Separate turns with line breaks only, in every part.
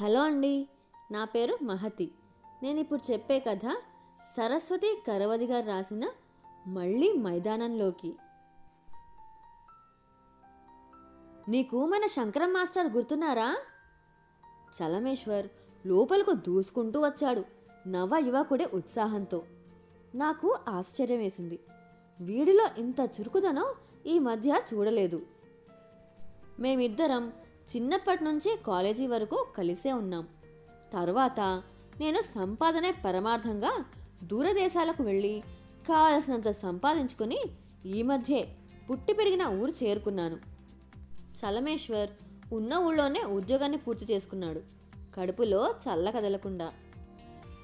Hello అండి నా పేరు మహతి. నేను ఇప్పుడు చెప్పే కథ సరస్వతి కరవది గారు రాసిన మళ్ళీ మైదానంలోకి. నీకు మన శంకరం మాస్టర్ గుర్తున్నారా? చలమేశ్వర్ లోపలకు దూసుకుంటూ వచ్చాడు నవ యువకుడే ఉత్సాహంతో. నాకు ఆశ్చర్యం వేసింది. వీడిలో ఇంత చురుకుదనం ఈ మధ్య చూడలేదు. మేమిద్దరం చిన్నప్పటి నుంచి కాలేజీ వరకు కలిసే ఉన్నాం. తర్వాత నేను సంపాదనే పరమార్థంగా దూరదేశాలకు వెళ్ళి కావలసినంత సంపాదించుకుని ఈ మధ్యే పుట్టి పెరిగిన ఊరు చేరుకున్నాను. చలమేశ్వర్ ఉన్న ఊళ్ళోనే ఉద్యోగాన్ని పూర్తి చేసుకున్నాడు. కడుపులో చల్ల కదలకుండా.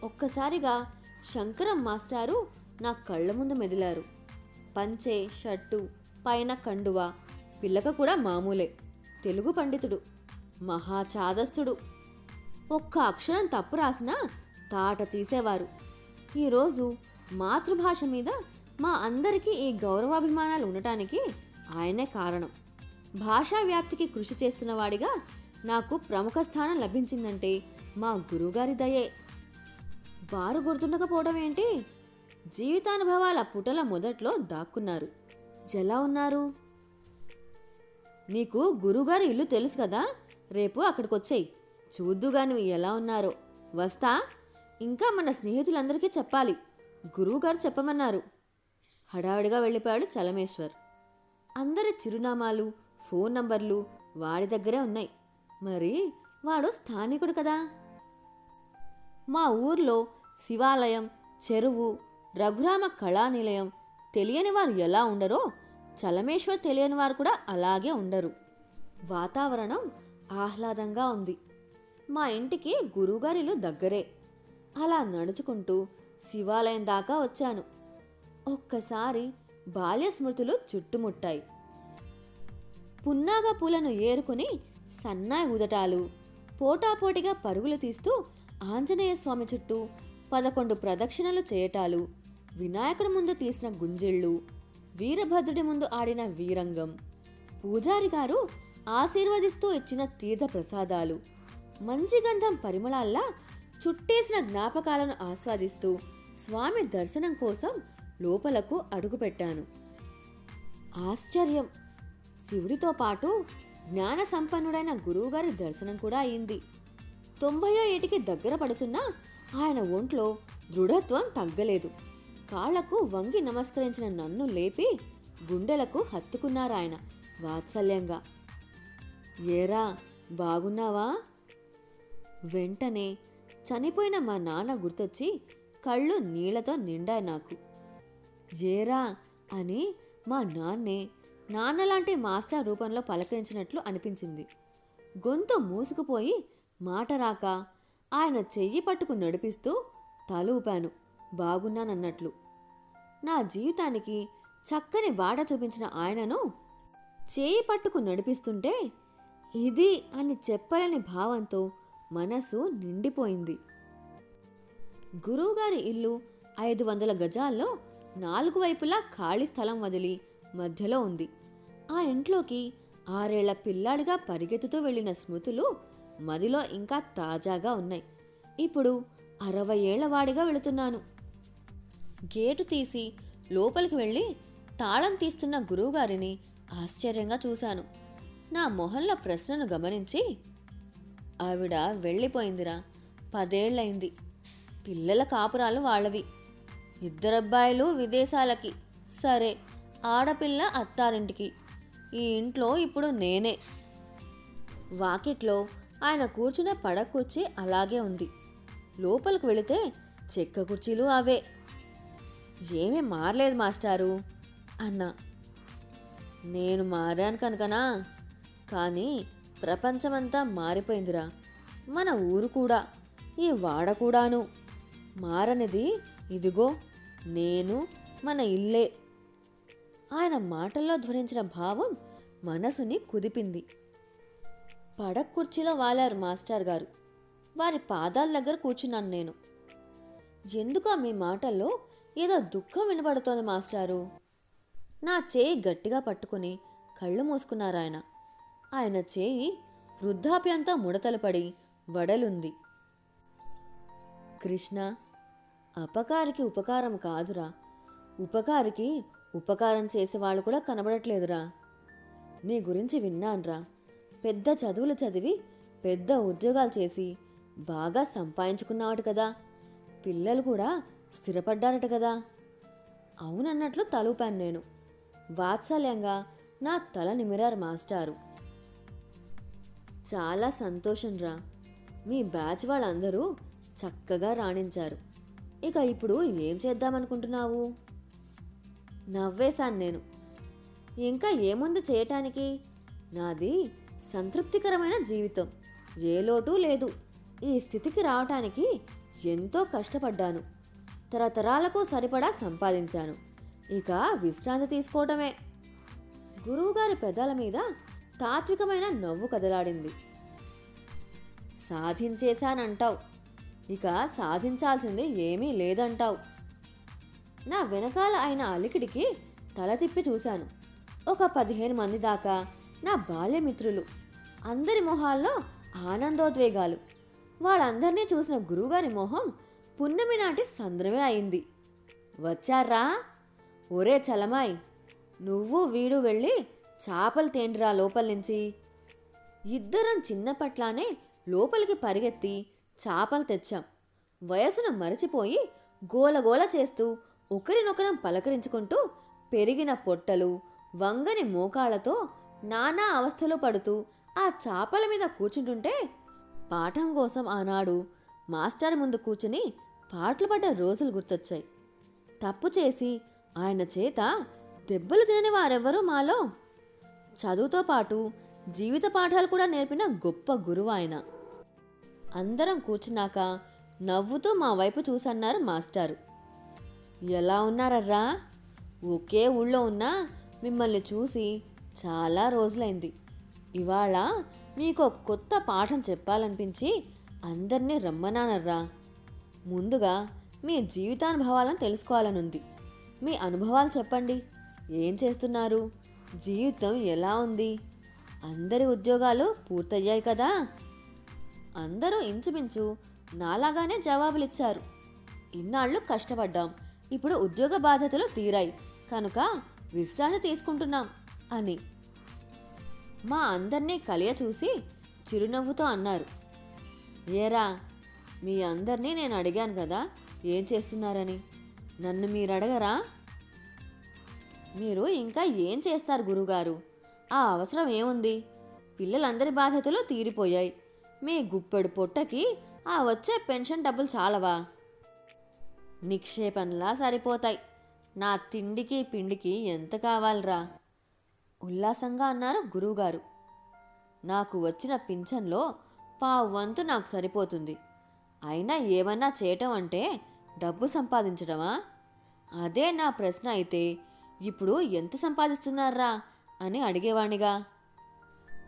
ఒక్కసారిగా శంకరం మాస్టారు నా కళ్ళ ముందు మెదిలారు. పంచే షర్టు పైన కండువా పిల్లక కూడా మామూలే. తెలుగు పండితుడు మహా చాదస్తుడు ఒక్క అక్షరం తప్పు రాసినా తాట తీసేవారు. ఈరోజు మాతృభాష మీద మా అందరికీ ఈ గౌరవాభిమానాలు ఉండటానికి ఆయనే కారణం. భాషా వ్యాప్తికి కృషి చేస్తున్న వాడిగా నాకు ప్రముఖ స్థానం లభించిందంటే మా గురువుగారి దయే. వారు గుర్తుండకపోవడం ఏంటి? జీవితానుభవాల పుటల మొదట్లో దాక్కున్నారు. ఎలా ఉన్నారు? నీకు గురుగారు ఇల్లు తెలుసు కదా? రేపు అక్కడికి వచ్చేయి చూద్దుగా నువ్వు ఎలా ఉన్నారో. వస్తా? ఇంకా మన స్నేహితులందరికీ చెప్పాలి. గురువుగారు చెప్పమన్నారు. హడావిడిగా వెళ్ళిపోయాడు చలమేశ్వర్. అందరి చిరునామాలు ఫోన్ నంబర్లు వాడి దగ్గరే ఉన్నాయి. మరి వాడు స్థానికుడు కదా? మా ఊర్లో శివాలయం చెరువు రఘురామ కళానిలయం తెలియని వారు ఎలా ఉండరో చలమేశ్వర్ తెలియని వారు కూడా అలాగే ఉండరు. వాతావరణం ఆహ్లాదంగా ఉంది. మా ఇంటికి గురువుగారిలు దగ్గరే. అలా నడుచుకుంటూ శివాలయం దాకా వచ్చాను. ఒక్కసారి బాల్య స్మృతులు చుట్టుముట్టాయి. పున్నాగ పూలను ఏరుకుని సన్నాయి ఉదటాలు పోటాపోటీగా పరుగులు తీస్తూ ఆంజనేయ స్వామి చుట్టూ పదకొండు ప్రదక్షిణలు చేయటాలు వినాయకుడి ముందు తీసిన గుంజిళ్ళు వీరభద్రుడి ముందు ఆడిన వీరంగం. పూజారి గారు ఆశీర్వదిస్తూ ఇచ్చిన తీర్థ ప్రసాదాలు మంచి గంధం పరిమళాల్లా చుట్టేసిన జ్ఞాపకాలను ఆస్వాదిస్తూ స్వామి దర్శనం కోసం లోపలకు అడుగుపెట్టాను. ఆశ్చర్యం! శివుడితో పాటు జ్ఞాన సంపన్నుడైన గురువుగారి దర్శనం కూడా అయింది. తొంభయో ఏటికి దగ్గర పడుతున్నా ఆయన ఒంట్లో దృఢత్వం తగ్గలేదు. కాళ్ళకు వంగి నమస్కరించిన నన్ను లేపి గుండెలకు హత్తుకున్నారాయన వాత్సల్యంగా. ఏరా బాగున్నావా? వెంటనే చనిపోయిన మా నాన్న గుర్తొచ్చి కళ్ళు నీళ్ళతో నిండాయి నాకు. ఏరా అని మా నాన్నే నాన్నలాంటి మాస్టర్ రూపంలో పలకరించినట్లు అనిపించింది. గొంతు మూసుకుపోయి మాట రాక ఆయన చెయ్యి పట్టుకు నడిపిస్తూ తలూపాను. బాగున్నానన్నట్లు. నా జీవితానికి చక్కని బాట చూపించిన ఆయనను చేయి పట్టుకు నడిపిస్తుంటే ఇది అని చెప్పలేని భావంతో మనసు నిండిపోయింది. గురువుగారి ఇల్లు ఐదు వందల గజాల్లో నాలుగు వైపులా ఖాళీ స్థలం వదిలి మధ్యలో ఉంది. ఆ ఇంట్లోకి ఆరేళ్ళ పిల్లాడిగా పరిగెత్తుతూ వెళ్ళిన స్మృతులు మదిలో ఇంకా తాజాగా ఉన్నాయి. ఇప్పుడు అరవై ఏళ్ళ వాడిగా వెళుతున్నాను. గేటు తీసి లోపలికి వెళ్ళి తాళం తీస్తున్న గురువుగారిని ఆశ్చర్యంగా చూశాను. నా మొహంలో ప్రశ్నను గమనించి ఆవిడ వెళ్ళిపోయిందిరా. పదేళ్ళయింది పిల్లల కాపురాలు వాళ్ళవి. ఇద్దరబ్బాయిలు విదేశాలకి. సరే ఆడపిల్ల అత్తారింటికి. ఈ ఇంట్లో ఇప్పుడు నేనే. వాకిట్లో ఆయన కూర్చున్న పడక కుర్చీ అలాగే ఉంది. లోపలికి వెళితే చెక్క కుర్చీలు అవే. ఏమీ మారలేదు మాస్టారు అన్నా. నేను మారాను కనుకనా? కానీ ప్రపంచమంతా మారిపోయిందిరా. మన ఊరు కూడా ఈ వాడ కూడాను. మారనిది ఇదిగో నేను మన ఇల్లే. ఆయన మాటల్లో ధ్వనించిన భావం మనసుని కుదిపింది. పడక్ కుర్చీలో వాలారు మాస్టర్ గారు. వారి పాదాల దగ్గర కూర్చున్నాను నేను. ఎందుకో మీ మాటల్లో ఏదో దుఃఖం వినబడుతోంది మాస్టారు. నా చేయి గట్టిగా పట్టుకుని కళ్ళు మూసుకున్నారు ఆయన. ఆయన చేయి వృద్ధాప్యంతో ముడతలపడి వడలుంది. కృష్ణ అపకారికి ఉపకారం కాదురా. ఉపకారికి ఉపకారం చేసేవాళ్ళు కూడా కనబడట్లేదురా. నీ గురించి విన్నాన్రా. పెద్ద చదువులు చదివి పెద్ద ఉద్యోగాలు చేసి బాగా సంపాదించుకున్నావాడు కదా. పిల్లలు కూడా స్థిరపడ్డారట కదా. అవునన్నట్లు తలూపాను నేను. వాత్సల్యంగా నా తల నిమిరారు మాస్టారు. చాలా సంతోషం రా. మీ బ్యాచ్ వాళ్ళందరూ చక్కగా రాణించారు. ఇక ఇప్పుడు ఏం చేద్దామనుకుంటున్నావు? నవ్వేశాను నేను. ఇంకా ఏముంది చేయటానికి? నాది సంతృప్తికరమైన జీవితం. ఏ లోటు లేదు. ఈ స్థితికి రావటానికి ఎంతో కష్టపడ్డాను. తరతరాలకు సరిపడా సంపాదించాను. ఇక విశ్రాంతి తీసుకోవటమే. గురువుగారి పెదాల మీద తాత్వికమైన నవ్వు కదలాడింది. సాధించేశానంటావు. ఇక సాధించాల్సింది ఏమీ లేదంటావు. నా వెనకాల అయిన అలికిడికి తల తిప్పి చూశాను. ఒక పదిహేను మంది దాకా నా బాల్యమిత్రులు. అందరి మొహాల్లో ఆనందోద్వేగాలు. వాళ్ళందరినీ చూసిన గురువుగారి మొహం పున్నమి నాటి సంద్రమే అయింది. వచ్చారా ఒరే చలమాయ్ నువ్వు వీడు వెళ్ళి చేపలు తేండిరా లోపల నుంచి. ఇద్దరం చిన్నపట్లానే లోపలికి పరిగెత్తి చేపలు తెచ్చాం. వయసును మరచిపోయి గోలగోల చేస్తూ ఒకరినొకరం పలకరించుకుంటూ పెరిగిన పొట్టలు వంగని మోకాళ్ళతో నానా అవస్థలు పడుతూ ఆ చేపల మీద కూర్చుంటుంటే పాఠం కోసం ఆనాడు మాస్టర్ ముందు కూర్చుని పాటలు పడ్డ రోజులు గుర్తొచ్చాయి. తప్పు చేసి ఆయన చేత దెబ్బలు తినని వారెవ్వరూ మాలో? చదువుతో పాటు జీవిత పాఠాలు కూడా నేర్పిన గొప్ప గురువు ఆయన. అందరం కూర్చున్నాక నవ్వుతూ మా వైపు చూసన్నారు మాస్టారు. ఎలా ఉన్నారర్రా? ఒకే ఊళ్ళో ఉన్నా మిమ్మల్ని చూసి చాలా రోజులైంది. ఇవాళ మీకు కొత్త పాఠం చెప్పాలనిపించి అందరినీ రమ్మనానర్రా ముందుగా మీ జీవితానుభవాలను తెలుసుకోవాలనుంది. మీ అనుభవాలు చెప్పండి. ఏం చేస్తున్నారు? జీవితం ఎలా ఉంది? అందరి ఉద్యోగాలు పూర్తయ్యాయి కదా? అందరూ ఇంచుమించు నాలాగానే జవాబులిచ్చారు. ఇన్నాళ్ళు కష్టపడ్డాం. ఇప్పుడు ఉద్యోగ బాధ్యతలు తీరాయి. కనుక విశ్రాంతి తీసుకుంటున్నాం అని మా అందరినీ కలియ చూసి చిరునవ్వుతో అన్నారు. ఏరా మీ అందరినీ నేను అడిగాను కదా ఏం చేస్తున్నారని. నన్ను మీరు అడగరా మీరు ఇంకా ఏం చేస్తారు గురుగారు? ఆ అవసరం ఏముంది? పిల్లలందరి బాధ్యతలు తీరిపోయాయి. మీ గుప్పెడు పొట్టకి ఆ వచ్చే పెన్షన్ డబ్బులు చాలవా? నిక్షేపంలా సరిపోతాయి. నా తిండికి పిండికి ఎంత కావాలరా? ఉల్లాసంగా అన్నారు గురువుగారు నాకు వచ్చిన పింఛన్లో వంతు నాకు సరిపోతుంది. అయినా ఏమన్నా చేయటం అంటే డబ్బు సంపాదించడమా? అదే నా ప్రశ్న అయితే ఇప్పుడు ఎంత సంపాదిస్తున్నారా? అని అడిగేవాణిగా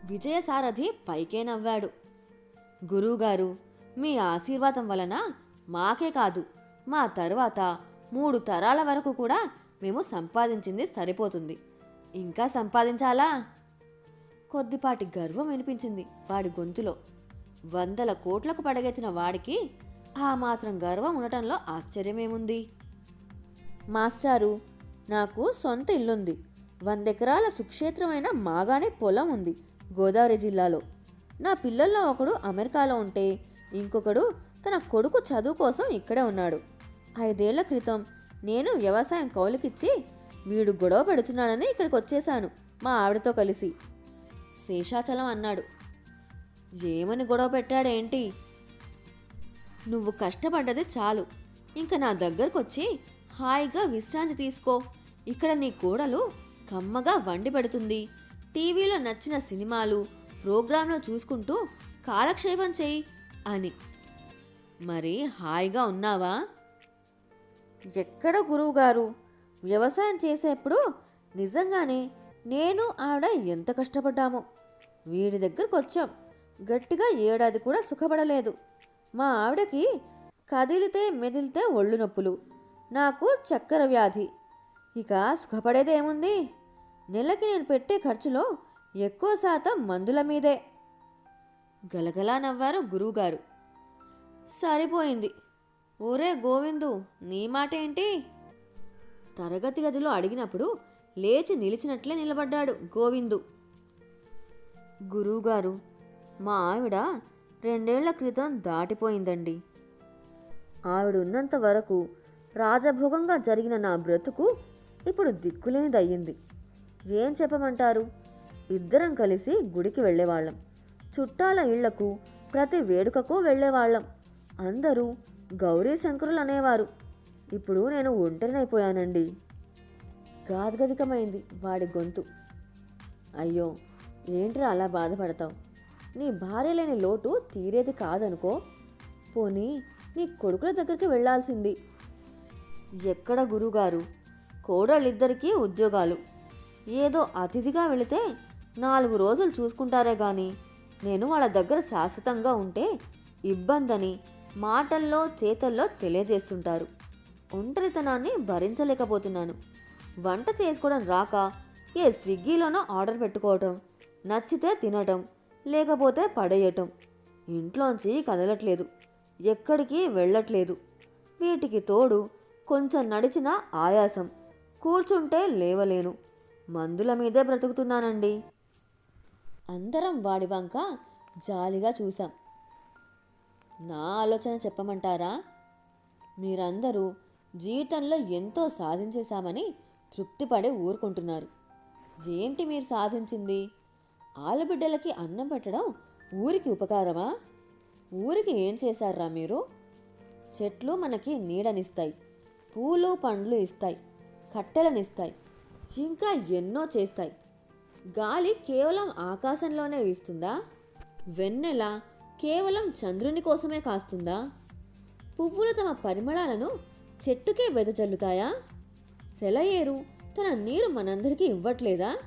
విజయసారథి పైకే నవ్వాడు. గురువుగారు మీ ఆశీర్వాదం వలన మాకే కాదు మా తరువాత మూడు తరాల వరకు కూడా మేము సంపాదించింది సరిపోతుంది. ఇంకా సంపాదించాలా? కొద్దిపాటి గర్వం వినిపించింది వాడి గొంతులో. వందల కోట్లకు పడగెత్తిన వాడికి ఆ మాత్రం గర్వం ఉండటంలో ఆశ్చర్యమేముంది? మాస్టారు నాకు సొంత ఇల్లుంది. వందెకరాల సుక్షేత్రమైన మాగానే పొలం ఉంది గోదావరి జిల్లాలో. నా పిల్లల్లో ఒకడు అమెరికాలో ఉంటే ఇంకొకడు తన కొడుకు చదువు కోసం ఇక్కడే ఉన్నాడు. ఐదేళ్ళ క్రితం నేను వ్యవసాయం కౌలుకిచ్చి వీడు గొడవ పెడుతున్నాడని ఇక్కడికి వచ్చేశాను మా ఆవిడతో కలిసి. శేషాచలం అన్నాడు. ఏమని గొడవ పెట్టాడేంటి? నువ్వు కష్టపడ్డది చాలు. ఇంక నా దగ్గరకు వచ్చి హాయిగా విశ్రాంతి తీసుకో. ఇక్కడ నీ కోడలు కమ్మగా వండి పెడుతుంది. టీవీలో నచ్చిన సినిమాలు ప్రోగ్రాంలో చూసుకుంటూ కాలక్షేపం చేయి అని. మరి హాయిగా ఉన్నావా? ఎక్కడ గురువుగారు వ్యవసాయం చేసేప్పుడు నిజంగానే నేను ఆవిడ ఎంత కష్టపడ్డామో. వీడి దగ్గరకు వచ్చాం గట్టిగా ఏడాది కూడా సుఖపడలేదు. మా ఆవిడకి కదిలితే మెదిలితే ఒళ్ళు నొప్పులు. నాకు చక్కెర వ్యాధి. ఇక సుఖపడేదేముంది నెలకి నేను పెట్టే ఖర్చులో ఎక్కువ శాతం మందుల మీదే. గలగలా నవ్వారు గురువుగారు. సరిపోయింది. ఓరే గోవిందు నీ మాట ఏంటి తరగతి గదిలో అడిగినప్పుడు లేచి నిలిచినట్లే నిలబడ్డాడు గోవిందు. గురువుగారు మా ఆవిడ రెండేళ్ళ క్రితం దాటిపోయిందండి. ఆవిడున్నంత వరకు రాజభోగంగా జరిగిన నా బ్రతుకు ఇప్పుడు దిక్కులేనిదయ్యింది. ఏం చెప్పమంటారు? ఇద్దరం కలిసి గుడికి వెళ్ళేవాళ్ళం. చుట్టాల ఇళ్ళకు ప్రతి వేడుకకు వెళ్ళేవాళ్ళం. అందరూ గౌరీ శంకరులు అనేవారు. ఇప్పుడు నేను ఒంటరినైపోయానండి. గాద్గదికమైంది వాడి గొంతు. అయ్యో ఏంట్రా అలా బాధపడతావు? నీ భార్య లేని లోటు తీరేది కాదనుకో. పోనీ నీ కొడుకుల దగ్గరికి వెళ్ళాల్సింది. ఎక్కడ గురుగారు? కోడళ్ళిద్దరికీ ఉద్యోగాలు. ఏదో అతిథిగా వెళితే నాలుగు రోజులు చూసుకుంటారే కానీ నేను వాళ్ళ దగ్గర శాశ్వతంగా ఉంటే ఇబ్బందని మాటల్లో చేతల్లో తెలియజేస్తుంటారు. ఒంటరితనాన్ని భరించలేకపోతున్నాను. వంట చేసుకోవడం రాక ఏ స్విగ్గీలోనో ఆర్డర్ పెట్టుకోవటం నచ్చితే తినటం లేకపోతే పడేయటం. ఇంట్లోంచి కదలట్లేదు. ఎక్కడికి వెళ్ళట్లేదు. వీటికి తోడు కొంచెం నడిచిన ఆయాసం. కూర్చుంటే లేవలేను. మందుల మీదే బ్రతుకుతున్నానండి. అందరం వాడి వంక జాలిగా చూశాం. నా ఆలోచన చెప్పమంటారా? మీరందరూ జీవితంలో ఎంతో సాధించేశామని తృప్తిపడి ఊరుకుంటున్నారు. ఏంటి మీరు సాధించింది? ఆలబిడ్డలకి అన్నం పెట్టడం ఊరికి ఉపకారమా? ఊరికి ఏం చేశారా మీరు? చెట్లు మనకి నీడనిస్తాయి పూలు పండ్లు ఇస్తాయి కట్టెలనిస్తాయి ఇంకా ఎన్నో చేస్తాయి. గాలి కేవలం ఆకాశంలోనే వీస్తుందా? వెన్నెల కేవలం చంద్రుని కోసమే కాస్తుందా? పువ్వులు తమ పరిమళాలను చెట్టుకే వెదజల్లుతాయా? సెలయేరు తన నీరు మనందరికీ ఇవ్వట్లేదా?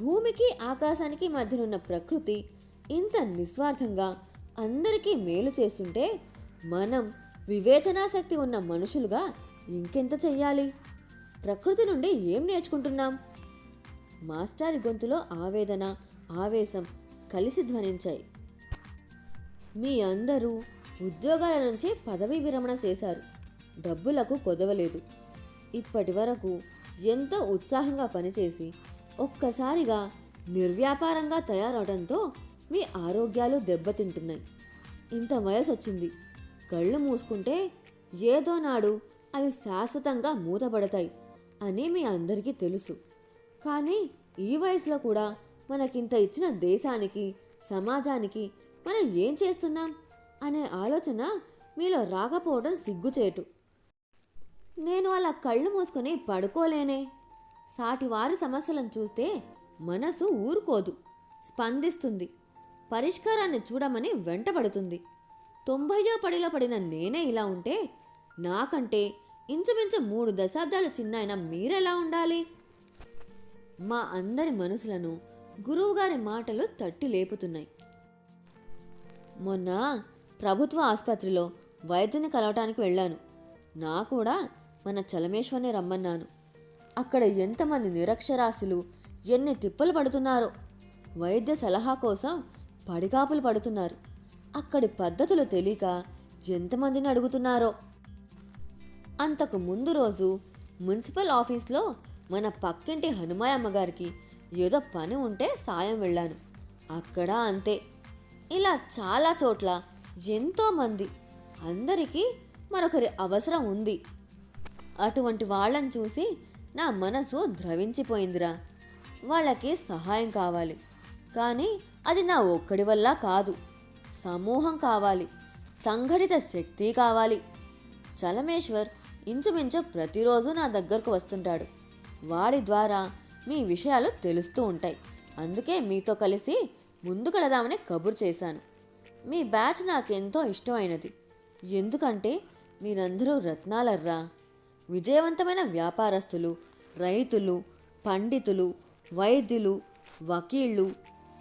భూమికి ఆకాశానికి మధ్యనున్న ప్రకృతి ఇంత నిస్వార్థంగా అందరికీ మేలు చేస్తుంటే మనం వివేచనాశక్తి ఉన్న మనుషులుగా ఇంకెంత చెయ్యాలి? ప్రకృతి నుండి ఏం నేర్చుకుంటున్నాం? మాస్టారి గొంతులో ఆవేదన ఆవేశం కలిసి ధ్వనించాయి. మీ అందరూ ఉద్యోగాల నుంచి పదవీ విరమణ చేశారు. డబ్బులకు కొదవలేదు. ఇప్పటి వరకు ఎంతో ఉత్సాహంగా పనిచేసి ఒక్కసారిగా నిర్వ్యాపారంగా తయారవడంతో మీ ఆరోగ్యాలు దెబ్బతింటున్నాయి. ఇంత వయసు వచ్చింది కళ్ళు మూసుకుంటే ఏదో నాడు అవి శాశ్వతంగా మూతపడతాయి అని మీ అందరికీ తెలుసు. కానీ ఈ వయసులో కూడా మనకింత ఇచ్చిన దేశానికి సమాజానికి మనం ఏం చేస్తున్నాం అనే ఆలోచన మీలో రాకపోవడం సిగ్గుచేటు. నేను అలా కళ్ళు మూసుకొని పడుకోలేనే. సాటివారి సమస్యలను చూస్తే మనసు ఊరుకోదు. స్పందిస్తుంది. పరిష్కారాన్ని చూడమని వెంటబడుతుంది. తొంభయో పడిలో పడిన నేనే ఇలా ఉంటే నాకంటే ఇంచుమించు మూడు దశాబ్దాల చిన్నాయన మీరెలా ఉండాలి? మా అందరి మనసులను గురువుగారి మాటలు తట్టి లేపుతున్నాయి. మొన్న ప్రభుత్వ ఆసుపత్రిలో వైద్యుని కలవటానికి వెళ్ళాను. నా కూడా మన చలమేశ్వర్ని రమ్మన్నాను. అక్కడ ఎంతమంది నిరక్షరాస్యులు ఎన్ని తిప్పలు పడుతున్నారో? వైద్య సలహా కోసం పడిగాపులు పడుతున్నారు. అక్కడి పద్ధతులు తెలియక ఎంతమందిని అడుగుతున్నారో? అంతకు ముందు రోజు మున్సిపల్ ఆఫీస్లో మన పక్కింటి హనుమాయమ్మ గారికి ఏదో పని ఉంటే సాయం వెళ్ళాను. అక్కడ అంతే. ఇలా చాలా చోట్ల ఎంతోమంది అందరికీ మరొకరి అవసరం ఉంది. అటువంటి వాళ్ళని చూసి నా మనసు ద్రవించిపోయిందిరా. వాళ్ళకి సహాయం కావాలి. కానీ అది నా ఒక్కడి వల్ల కాదు. సమూహం కావాలి. సంఘటిత శక్తి కావాలి. చలమేశ్వర్ ఇంచుమించు ప్రతిరోజు నా దగ్గరకు వస్తుంటాడు. వాడి ద్వారా మీ విషయాలు తెలుస్తూ ఉంటాయి. అందుకే మీతో కలిసి ముందుకెళదామని కబురు చేశాను. మీ బ్యాచ్ నాకెంతో ఇష్టమైనది. ఎందుకంటే మీరందరూ రత్నాలర్రా. విజయవంతమైన వ్యాపారస్తులు రైతులు పండితులు వైద్యులు వకీళ్ళు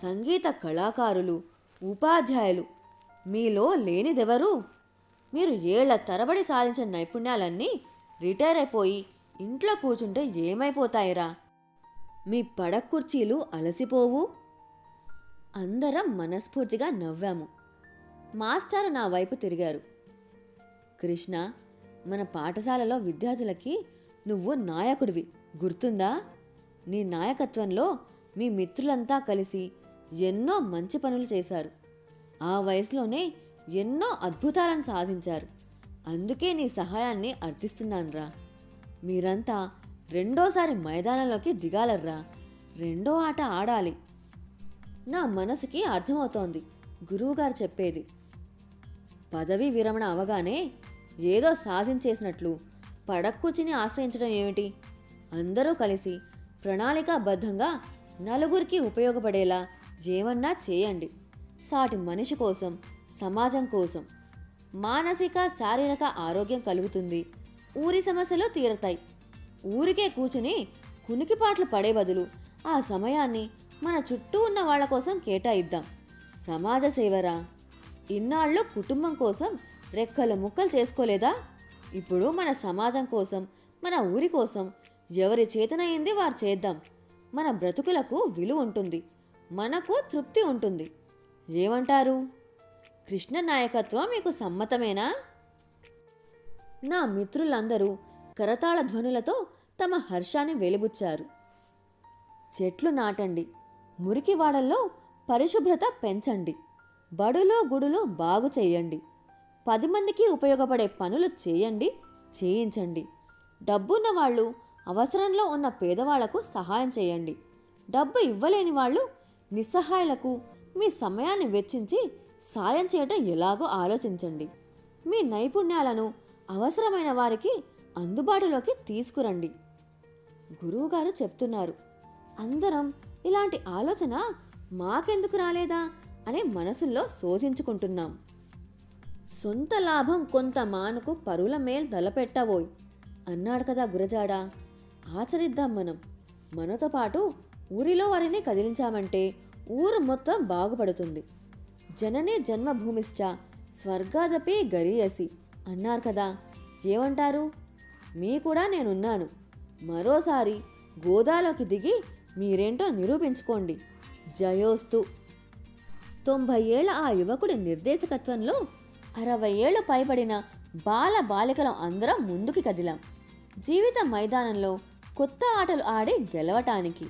సంగీత కళాకారులు ఉపాధ్యాయులు. మీలో లేనిదెవరు? మీరు ఏళ్ళ తరబడి సాధించిన నైపుణ్యాలన్నీ రిటైర్ అయిపోయి ఇంట్లో కూర్చుంటే ఏమైపోతాయిరా? మీ పడక కుర్చీలు అలసిపోవు. అందరం మనస్ఫూర్తిగా నవ్వాము. మాస్టారు నా వైపు తిరిగారు. కృష్ణ మన పాఠశాలలో విద్యార్థులకి నువ్వు నాయకుడివి. గుర్తుందా? నీ నాయకత్వంలో మీ మిత్రులంతా కలిసి ఎన్నో మంచి పనులు చేశారు. ఆ వయసులోనే ఎన్నో అద్భుతాలను సాధించారు. అందుకే నీ సహాయాన్ని అర్థిస్తున్నానురా. మీరంతా రెండోసారి మైదానంలోకి దిగాలర్రా. రెండో ఆట ఆడాలి. నా మనసుకి అర్థమవుతోంది గురువుగారు చెప్పేది. పదవీ విరమణ అవగానే ఏదో సాధించేసినట్లు పడకూర్చిని ఆశ్రయించడం ఏమిటి? అందరూ కలిసి ప్రణాళికాబద్ధంగా నలుగురికి ఉపయోగపడేలా ఏమన్నా చేయండి. సాటి మనిషి కోసం సమాజం కోసం మానసిక శారీరక ఆరోగ్యం కలుగుతుంది. ఊరి సమస్యలు తీరతాయి. ఊరికే కూర్చుని కునికిపాట్లు పడే బదులు ఆ సమయాన్ని మన చుట్టూ ఉన్న వాళ్ళ కోసం కేటాయిద్దాం. సమాజ సేవరా? ఇన్నాళ్ళు కుటుంబం కోసం రెక్కలు ముక్కలు చేసుకోలేదా? ఇప్పుడు మన సమాజం కోసం మన ఊరి కోసం ఎవరి చేతనయింది వారు చేద్దాం. మన బ్రతుకులకు విలువ ఉంటుంది మనకు తృప్తి ఉంటుంది. ఏమంటారు? కృష్ణ నాయకత్వం మీకు సమ్మతమేనా? నా మిత్రులందరూ కరతాళ ధ్వనులతో తమ హర్షాన్ని వెలిబుచ్చారు. చెట్లు నాటండి మురికివాడల్లో పరిశుభ్రత పెంచండి బడులో గుడులు బాగు చేయండి. పది మందికి ఉపయోగపడే పనులు చేయండి చేయించండి. డబ్బున్న వాళ్ళు అవసరంలో ఉన్న పేదవాళ్ళకు సహాయం చేయండి. డబ్బు ఇవ్వలేని వాళ్ళు నిస్సహాయులకు మీ సమయాన్ని వెచ్చించి సాయం చేయడం ఎలాగో ఆలోచించండి. మీ నైపుణ్యాలను అవసరమైన వారికి అందుబాటులోకి తీసుకురండి. గురువుగారు చెప్తున్నారు అందరం ఇలాంటి ఆలోచన మాకెందుకు రాలేదా? అని మనసుల్లో శోధించుకుంటున్నాం. సొంత లాభం కొంత మానుకు పరుల మేల్ దలపెట్టవోయ్ అన్నాడు కదా గురజాడ. ఆచరిద్దాం మనం. మనతో పాటు ఊరిలో వారిని కదిలించామంటే ఊరు మొత్తం బాగుపడుతుంది. జననే జన్మభూమిష్ట స్వర్గాదపి గరీయసి అన్నారు కదా. ఏమంటారు? మీ కూడా నేనున్నాను. మరోసారి గోదాలోకి దిగి మీరేంటో నిరూపించుకోండి. జయోస్తు. తొంభై ఏళ్ళ ఆ యువకుడి నిర్దేశకత్వంలో అరవై ఏళ్ళు పైబడిన బాల బాలికలం అందరం ముందుకి కదిలాం. జీవిత మైదానంలో కొత్త ఆటలు ఆడి గెలవటానికి.